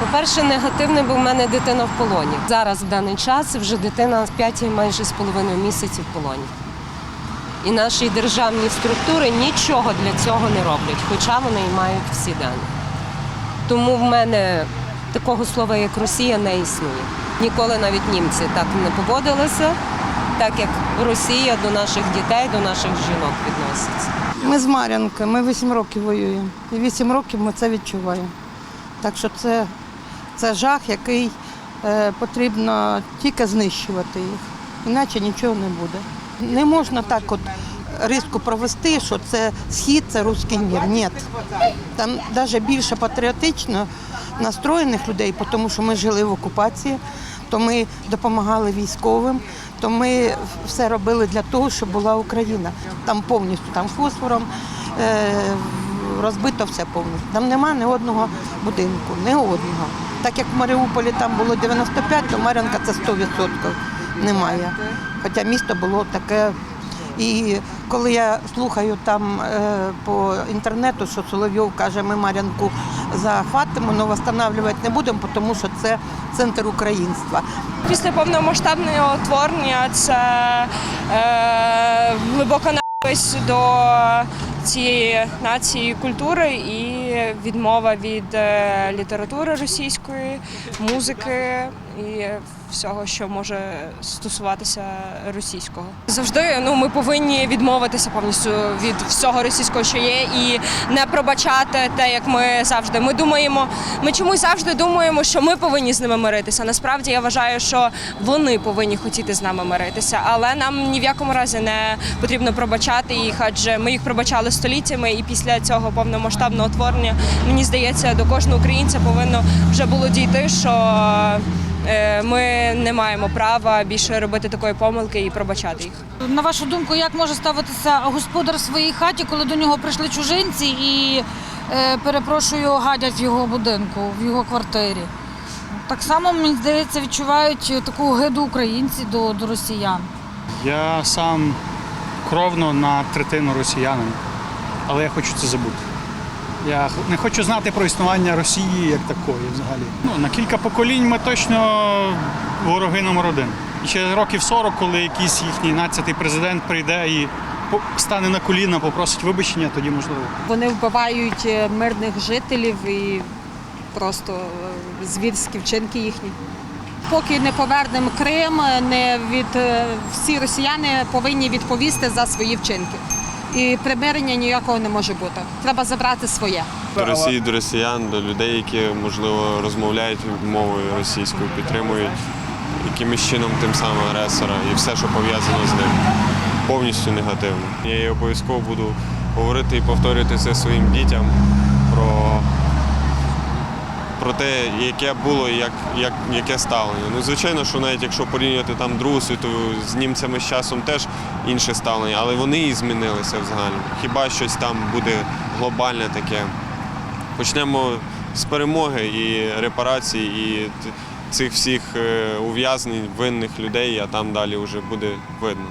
По-перше, негативне, бо в мене дитина в полоні. Зараз в даний час вже дитина 5 майже з половиною місяців в полоні. І наші державні структури нічого для цього не роблять, хоча вони і мають всі дані. Тому в мене такого слова, як Росія, не існує. Ніколи навіть німці так не поводилися, так як Росія до наших дітей, до наших жінок відноситься. Ми з Мар'янки, ми 8 років воюємо. І 8 років ми це відчуваємо. Так що це, це жах, який е, потрібно тільки знищувати їх. Іначе нічого не буде. Не можна так от риску провести, що це схід, це руський мір. Ні. Там навіть більше патріотично настроєних людей, тому що ми жили в окупації, то ми допомагали військовим, то ми все робили для того, щоб була Україна. Там повністю там фосфором е, розбито все повністю. Там нема ні одного будинку, ні одного. Так як в Маріуполі там було 95, то Мар'янка це 100% немає. Хоча місто було таке. І коли я слухаю там е, по інтернету, що Соловйов каже, ми Мар'янку захватимо, але встановлювати не будемо, тому що це центр українства. Після повномасштабного вторгнення це е, глибока ненависть до цієї нації культури і відмова від е, літератури російської, музики і всього, що може стосуватися російського. Завжди ну ми повинні відмовитися повністю від всього російського, що є, і не пробачати те, як ми завжди. Ми думаємо, ми чомусь завжди думаємо, що ми повинні з ними миритися. Насправді я вважаю, що вони повинні хотіти з нами миритися, але нам ні в якому разі не потрібно пробачати їх, адже ми їх пробачали століттями, і після цього повномасштабного творення мені здається, до кожного українця повинно вже було дійти, що е, ми не маємо права більше робити такої помилки і пробачати їх. На вашу думку, як може ставитися господар в своїй хаті, коли до нього прийшли чужинці і, е, перепрошую, гадять в його будинку, в його квартирі? Так само, мені здається, відчувають таку гиду українці до, до росіян. Я сам кровно на третину росіянин, але я хочу це забути. Я не хочу знати про існування Росії як такої взагалі. Ну, на кілька поколінь ми точно вороги номер один. І через років 40, коли якийсь їхній надцятий президент прийде і стане на коліна, попросить вибачення, тоді можливо. Вони вбивають е, мирних жителів і просто е, звірські вчинки їхні. Поки не повернемо Крим, не від е, всі росіяни повинні відповісти за свої вчинки. І примирення ніякого не може бути. Треба забрати своє. До Росії, до росіян, до людей, які можливо розмовляють мовою російською, підтримують якимось чином тим самим агресора і все, що пов'язано з ним, повністю негативно. Я обов'язково буду говорити і повторювати це своїм дітям про, про те, яке було і як, як, яке ставлення. Ну, звичайно, що навіть якщо порівнювати там Другу світову з німцями з часом теж інше ставлення, але вони і змінилися взагалі. Хіба щось там буде глобальне таке. Почнемо з перемоги і репарацій, і цих всіх е, ув'язнень винних людей, а там далі вже буде видно.